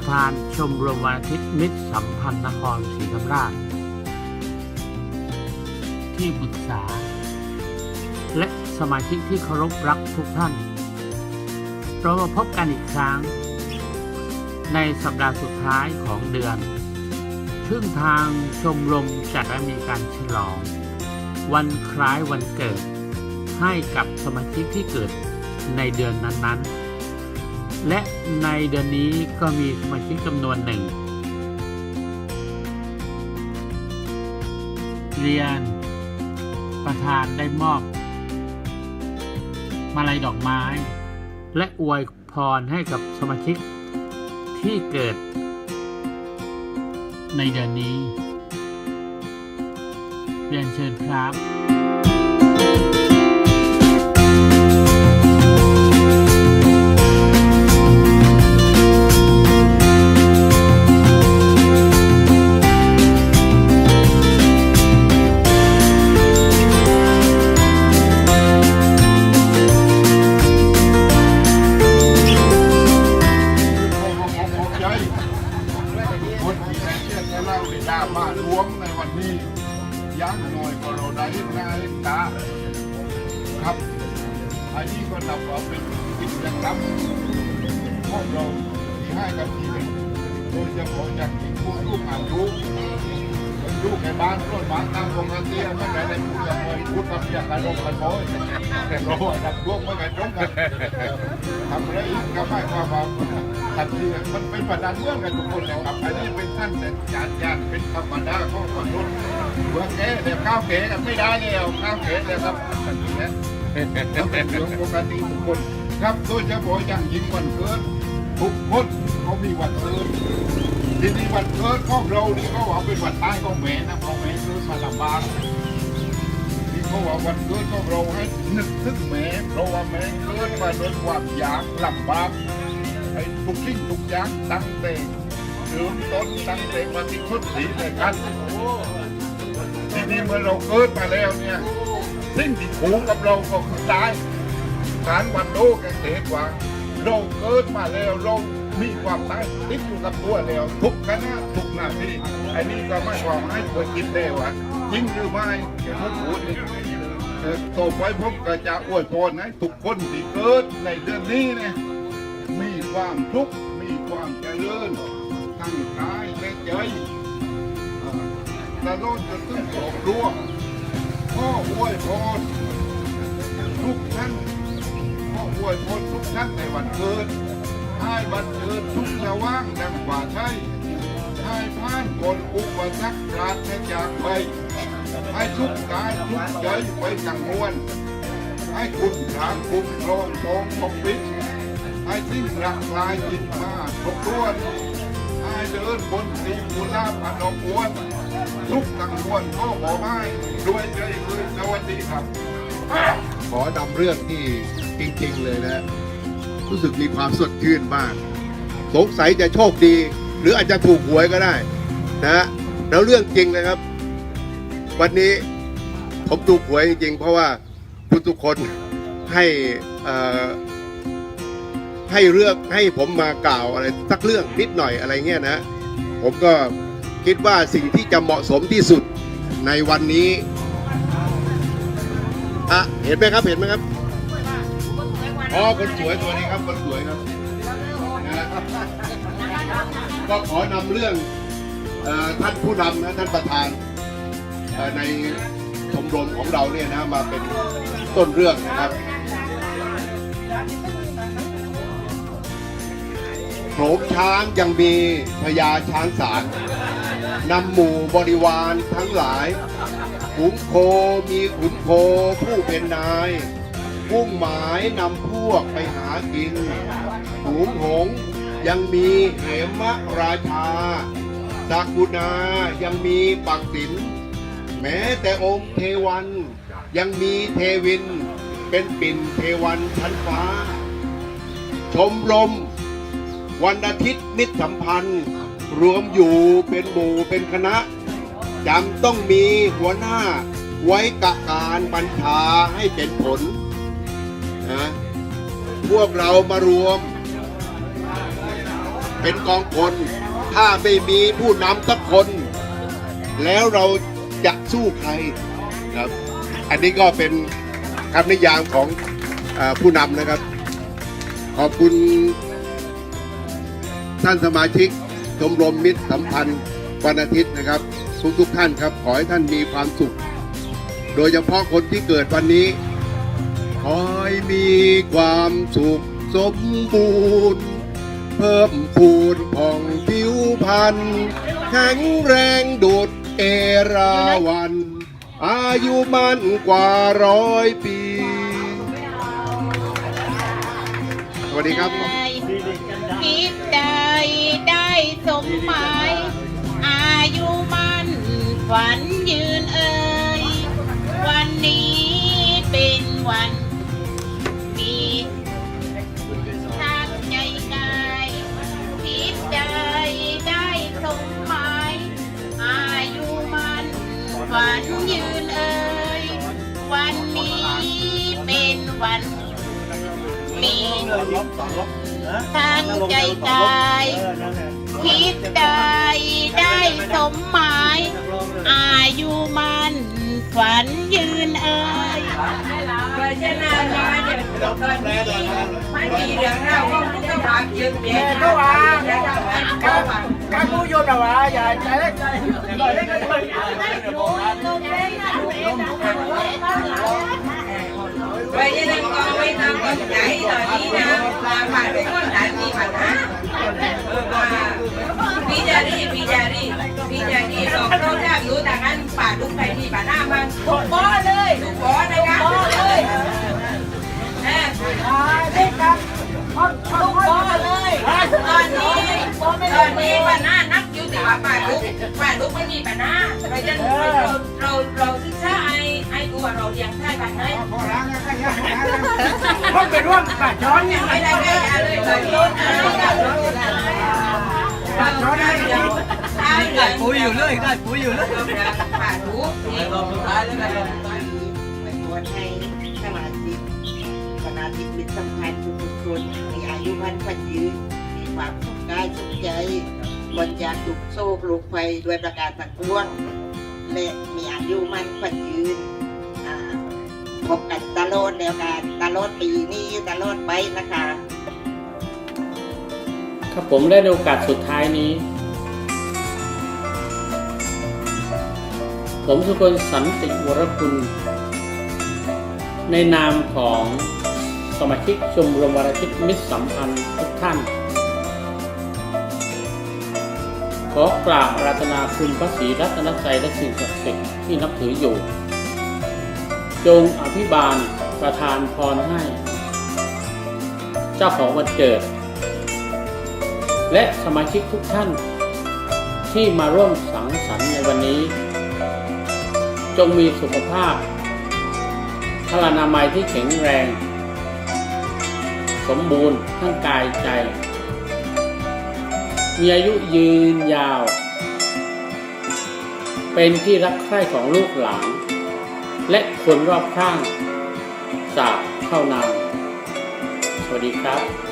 ประธานชมรมวันอาทิตย์มิตรสัมพันธ์นครศรีธรรมราช ที่ปรึกษา และสมาชิกที่เคารพรักทุกท่าน เรามาพบกันอีกครั้ง ในสัปดาห์สุดท้ายของเดือน ซึ่งทางชมรมจัดได้มีการฉลอง วันคล้ายวันเกิด ให้กับสมาชิกที่เกิดในเดือนนั้นๆ และในเดือนนี้ก็มีสมาชิกจำนวนหนึ่ง เรียน ประธานได้มอบ มาลัยดอกไม้ และอวยพรให้กับสมาชิกที่เกิด ในเดือนนี้ เรียนเชิญครับ นี้ก็นับว่าเป็นกิจกรรมของเราที่ให้กับชีวิตโดยเฉพาะอย่างยิ่ผู้ลูกอายุลูกในบ้านรถบ้านตามปกติไม่ได้ได้พูดกับคนพูดกับอยากการลงกันโอยแต่เราดักดวงไม่ได้ตรงกันทำอะไรอีกก็ไม่ความว่าทันทีมันเป็นประดานเมืองกันทุกคนเลยครับอันนี้เป็นท่านแต่ญาติญาติเป็นธรรมดาของมนุษย์เมื่อแกเดี๋ยวข้าวเก๋กันไม่ได้แล้วข้าวเก๋เลยครับอันนี้ ก็เป็นเรื่องปกติทุกคนครับโดยเฉพาะอย่างยิ่งวันเกิดทุกคนเขามีวันเกิดทีนี้วันเกิดของเรานี่ก็ว่าเป็นวันตายของแม่นะของแม่เกิดมาลำบากที่เขาว่าวันเกิดของเราให้นึกถึงแม่เพราะว่าแม่เกิดมาด้วยความยากลำบากไอ้ทุกสิ่งทุกอย่างตั้งแต่เริ่มต้นตั้งแต่มาที่ชุดสีเลยกันทีนี้เมื่อเราเกิดมาแล้วเนี่ย สิ่งที่ผูกกับเราก็คือตายการวันโลกแกเกิดว่าเราเกิดมาแล้วเรามีความตายติดอยู่กับตัวแล้วทุกคณะทุกหน้าที่อันนี้ก็ไม่ความให้ตัวคิดได้ว่าจริงหรือไม่เดี๋ยวผมพูดนี่เอ่อต่อไปผมก็จะอวยพรให้ทุกคนที่เกิดในเดือนนี้นี่มีความทุกข์มีความเจริญทั้งกายและใจอ่าตลอดจนถึงครอบครัว พ่ออวยพรทุกท่านพ่ออวยพรทุกท่านในวันเกิดให้วันเกิดทุกสว่างดังกว่าใช่ให้ผ่านคนอุปสรรคปราศจากไป ให้ทุกกายทุกใจไปกังวลให้คุณทางคุ้มครองปองปกปิดให้สิ้นรักลายจิตมาทบทวน ให้เดินบนสีมุลาพนมวนทุกกังวลก็บอกให้ด้วยใจเลยสวัสดีครับ ขอนำเรื่องที่จริง ๆ เลยนะ รู้สึกมีความสดชื่นมาก สงสัยจะโชคดี หรืออาจจะถูกหวยก็ได้นะแล้วเรื่องจริงนะครับ วันนี้ผมถูกหวยจริงๆเพราะว่าคุณทุกคนให้อ่อ ให้เรื่องให้ผมมากล่าวอะไรสักเรื่องนิดหน่อยอะไรเงี้ยนะ ผมก็คิดว่าสิ่งที่จะเหมาะสมที่สุดในวันนี้อะเห็นไหมครับเห็นไหมครับอ๋อคนสวยตัวนี้ครับคนสวยครับนะก็ขอนำเรื่องท่านผู้นำนะท่านประธานในชมรมของเราเนี่ยนะมาเป็นต้นเรื่องนะครับ ลงช้างยังมีพญาช้างสารนำหมู่บริวารทั้งหลาย ขุนโคมีขุนโคผู้เป็นนายมุ่งหมายนำพวกไปหากินหูงหงยังมีเหมะราชาสากุณายังมีปักสินแม้แต่องค์เทวันยังมีเทวิน เป็นปิ่นเทวันชั้นฟ้า ชมรม วันอาทิตย์มิตรสัมพันธ์ รวมอยู่เป็นหมู่เป็นคณะจำต้องมีหัวหน้าไว้กะการบัญชาให้เป็นผลนะพวกเรามารวม เป็นกองพลถ้าไม่มีผู้นำสักคน แล้วเราจะสู้ใครครับ อันนี้ก็เป็นคำนิยามของอผู้นำนะครับ ขอบคุณ ท่านสมาชิกชมรมมิตรสัมพันธ์วันอาทิตย์นะครับ ทุกทุกท่านครับขอให้ท่านมีความสุข โดยเฉพาะคนที่เกิดวันนี้ ขอให้มีความสุขสมบูรณ์ เพิ่มพูนผ่องผิวพรรณแข็งแรงดุดเอราวัน อายุมันกว่าร้อยปี สวัสดีครับ ยได้ได้สมหมาย อายุมันฝันยืนเอ่ยวันนี้เป็นวัน ทางใจกายคิดได้ได้สมหมาย อายุมันฝันยืนเอ่ยเพราะฉะนั้นเนี่ยตอนนี้ไม่มีเรื่องราวของผู้กำกับยืนเบียดก็ว่าจะทำให้เขาว่า các cô vô nào à giờ chạy đấy rồi đấy cái เพราะฉะนั้นก็ไม่ ต้องตกใจตอนนี้นะว่าผ่านไปคนไหนมีปัญหาว่าพี่จารีพี่จารีพี่จารีเราเราจะอยู่แต่กันป่าลูกไปมีปัญหาบ้างถูกบ่อเลยถูกบ่อนะคะเลยเออลูกพ่อเลยตอนนี้ตอนนี้ปัญหานักอยู่แต่ว่าป่าลูกป่าลูกม่มี không phải luôn phải chó nha ไม่ได้ไม่ได้เลยตอนนี้เราได้เดี๋ยวได้เดี๋ยวปุ๋ยอยู่เลยได้ปุ๋ยอยู่เลยป่าลูนี่เราสุดท้ายแล้วกันไปบวชให้สมาชิสมาชิกมิตรสัมพันธ์ทุกคนมีอายุมันพันยืนมีความสุขกายสุขใจบนยาสุขโชคลูกไฟด้วยประการต่างปวงและมีอายุมันพันยืนพบกัน ลอดปีนี้ตลอดไปนะคะ ครับผมได้ในโอกาสสุดท้ายนี้ ผมสุกลสันติวรคุณ ในนามของสมาชิกชมรมวรชิตมิตรสัมพันธ์ทุกท่าน ขอกราบราธนาคุณพระศรีรัตนตรัยและสิ่งศักดิ์สิทธิ์ที่นับถืออยู่ จงอภิบาล ประทานพรให้ เจ้าของวันเกิด และสมาชิกทุกท่าน ที่มาร่วมสังสรรค์ในวันนี้ จงมีสุขภาพพลานามัยที่แข็งแรง สมบูรณ์ทั้งกายใจ มีอายุยืนยาว เป็นที่รักใคร่ของลูกหลานและคนรอบข้าง จาบเข้านาสวัสดีครับ